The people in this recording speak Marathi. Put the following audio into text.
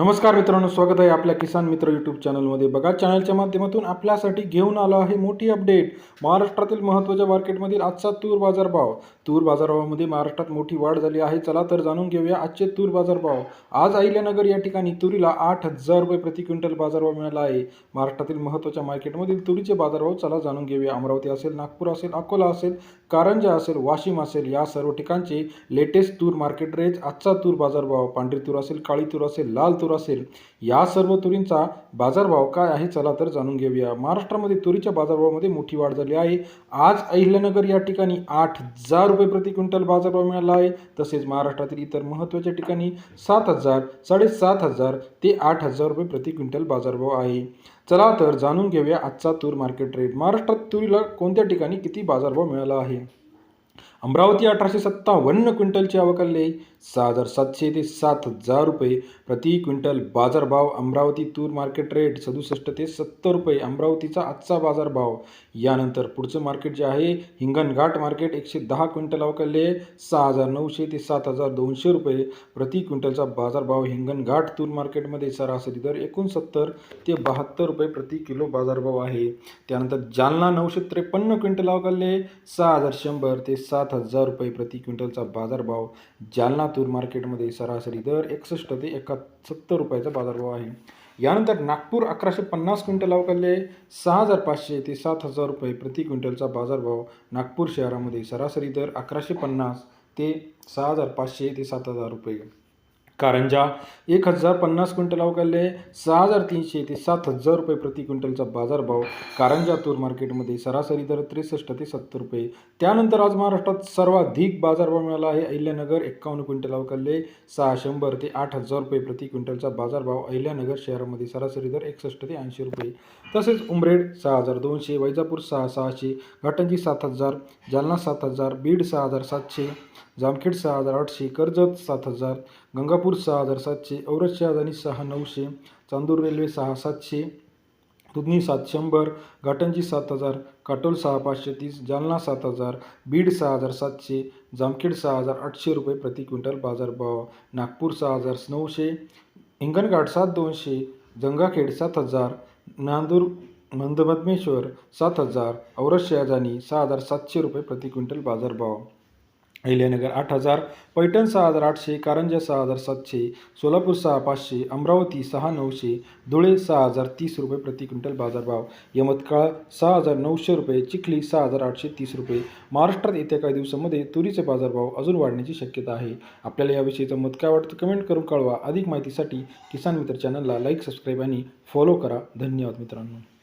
नमस्कार मित्रांनो स्वागत आहे आपल्या किसान मित्र यूट्यूब चॅनलमध्ये बघा चॅनलच्या माध्यमातून आपल्यासाठी घेऊन आलो आहे मोठी अपडेट महाराष्ट्रातील महत्त्वाच्या मार्केटमधील आजचा तूर बाजारभाव तूर बाजारभावामध्ये महाराष्ट्रात मोठी वाढ झाली आहे. चला तर जाणून घेऊया आजचे तूर बाजारभाव आज अहिल्यानगर या ठिकाणी तुरीला आठ हजार रुपये प्रति क्विंटल बाजारभाव मिळाला आहे. महाराष्ट्रातील महत्त्वाच्या मार्केटमधील तुरीचे बाजारभाव चला जाणून घेऊया. अमरावती असेल नागपूर असेल अकोला असेल कारंजा असेल वाशिम असेल या सर्व ठिकाणचे लेटेस्ट तूर मार्केट रेट आजचा तूर बाजारभाव. पांढरी तूर असेल काळी तूर असेल लाल तूर असेल. या सर्व तुरींचा बाजारभाव काय आहे चला तर जाणून घेऊया. महाराष्ट्रामध्ये तुरीच्या बाजारभावामध्ये मोठी वाढ झाली आहे. आज अहिल्यानगर या ठिकाणी आठ हजार रुपये प्रति क्विंटल बाजारभाव मिळाला आहे. तसेच महाराष्ट्रातील इतर महत्त्वाच्या ठिकाणी सात हजार साडेसात हजार ते आठ हजार रुपये प्रति क्विंटल बाजारभाव आहे. चला तर जाणून घेऊया आजचा तूर मार्केट रेट. महाराष्ट्रात तुरीला कोणत्या ठिकाणी किती बाजारभाव मिळाला आहे? अमरावती अठराशे सत्तावन्न क्विंटलची आवक आली सहा हजार सातशे ते सात हजार रुपये. प्रति क्विंटल बाजारभाव अमरावती तूर मार्केट रेट सदुसष्ट ते सत्तर रुपये. अमरावतीचा आजचा बाजारभाव यानंतर पुढचं मार्केट जे आहे हिंगणघाट मार्केट एकशे दहा क्विंटल आवक सहा हजार नऊशे ते सात हजार दोनशे रुपये. प्रति क्विंटलचा बाजारभाव हिंगणघाट तूर मार्केटमध्ये सरासरी दर एकोणसत्तर ते बहात्तर रुपये प्रति किलो बाजारभाव आहे. त्यानंतर जालना नऊशे त्रेपन्न क्विंटल आवक सहा हजार शंभर ते सात हजार रुपये प्रति क्विंटलचा बाजारभाव जालना लातूर मार्केटमध्ये सरासरी दर एकसष्ट ते एका सत्तर रुपयाचा बाजारभाव आहे. यानंतर नागपूर अकराशे पन्नास क्विंटल अवकालले सहा हजार पाचशे ते सात हजार रुपये प्रति क्विंटलचा बाजारभाव नागपूर शहरामध्ये सरासरी दर अकराशे पन्नास ते सहा हजार पाचशे ते सात हजार रुपये. कारंजा एक हजार पन्नास क्विंटल अवकाले सहा हजार तीनशे ते सात हजार रुपये प्रति क्विंटलचा बाजारभाव कारंजा तूर मार्केटमध्ये सरासरी दर त्रेसष्ट ते सत्तर रुपये. त्यानंतर आज महाराष्ट्रात सर्वाधिक बाजारभाव मिळाला आहे. अहिल्यानगर एक्कावन्न क्विंटल अवकाले सहा शंभर ते आठ हजार रुपये प्रति क्विंटलचा बाजारभाव अहिल्यानगर शहरामध्ये सरासरी दर एकसष्ट ते ऐंशी रुपये. तसेच उमरेड सहा हजार दोनशे वैजापूर सहा सहाशे घाटंजी सात हजार जालना सात हजार बीड सहा हजार सातशे जामखेड सहा हजार आठशे कर्जत सात हजार गंगापूर सहा हजार सातशे औरत आणि सहा नऊशे चांदूर रेल्वे सहा सातशे दुधनी सात शंभर घाटंजी सात हजार काटोल सहा पाचशे तीस जालना सात हजार बीड सहा हजार सातशे जामखेड सहा हजार आठशे रुपये प्रति क्विंटल बाजारभाव नागपूर सहा हजार नऊशे हिंगणघाट सात दोनशे जंगाखेड सात हजार नांदूर मंदमधमेश्वर सात हजार औरत शहाजानी सहा हजार सातशे रुपये प्रति क्विंटल बाजारभाव. अहिल्यानगर आठ हजार पैठण सहा हजार आठशे कारंजा सहा हजार सातशे सोलापूर सहा पाचशे अमरावती सहा नऊशे धुळे सहा हजार तीस रुपये प्रति क्विंटल बाजारभाव. यमतकाळ सहा हजार नऊशे रुपये चिखली सहा हजार आठशे तीस रुपये. महाराष्ट्रात येत्या काही दिवसामध्ये तुरीचे बाजारभाव अजून वाढण्याची शक्यता आहे. आपल्याला याविषयीचं मत काय वाटतं कमेंट करून कळवा. अधिक माहितीसाठी किसान मित्र चॅनलला लाईक सबस्क्राईब आणि फॉलो करा. धन्यवाद मित्रांनो.